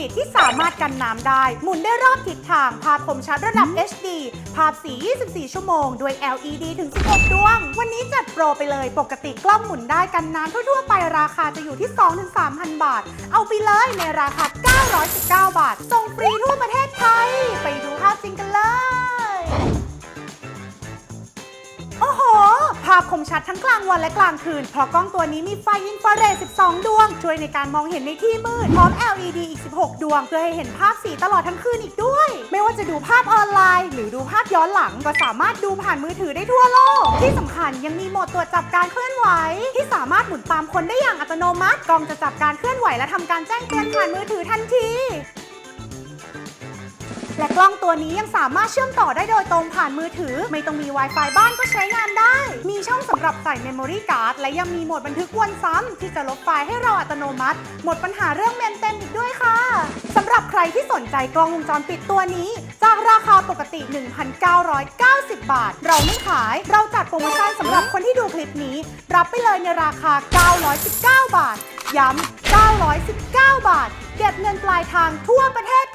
ปิดที่สามารถกันน้ำได้ หมุนได้รอบทิศทาง ภาพคมชัดระดับ HD ภาพสี 24 ชั่วโมง ด้วย LED ถึง 16 ดวง วันนี้จัดโปรไปเลย ปกติกล้องหมุนได้กันน้ำทั่วๆไปราคาจะอยู่ที่ 2-3,000 บาท เอาไปเลยในราคา 919 บาทส่งฟรีทั่วาพคมชัดทั้งกลางวันและกลางคืน เพราะกล้องตัวนี้มีไฟอินฟราเรด 12 ดวง ช่วยในการมองเห็นในที่มืด พร้อม LED อีก 16 ดวง เพื่อให้เห็นภาพสีตลอดทั้งคืนอีกด้วย ไม่ว่าจะดูภาพออนไลน์ หรือดูภาพย้อนหลังก็สามารถดูผ่านมือถือได้ทั่วโลก ที่สำคัญยังมีโหมดตรวจจับการเคลื่อนไหว ที่สามารถหมุนตามคนได้อย่างอัตโนมัติ กล้องจะจับการเคลื่อนไหวและทำการแจ้งเตือนผ่านมือถือทันที และกล้องตัวนี้ยังสามารถเชื่อมต่อได้โดยตรงผ่านมือถือ ไม่ต้องมี Wi-Fi บ้านก็ใช้งานได้ มีช่องสำหรับใส่ Memory Card และยังมีโหมดบันทึกวนซ้ำที่จะลบไฟล์ให้เราอัตโนมัติ หมดปัญหาเรื่องเมมเต็มอีกด้วยค่ะสำหรับใครที่สนใจกล้องวงจรปิดตัวนี้ จากราคาปกติ 1,990 บาท เราไม่ขาย เราจัดโปรโมชั่นสำหรับคนที่ดูคลิปนี้ รับไปเลยในราคา 919 บาท ย้ำ 919 บาท เก็บเงินปลายทางทั่วประเทศ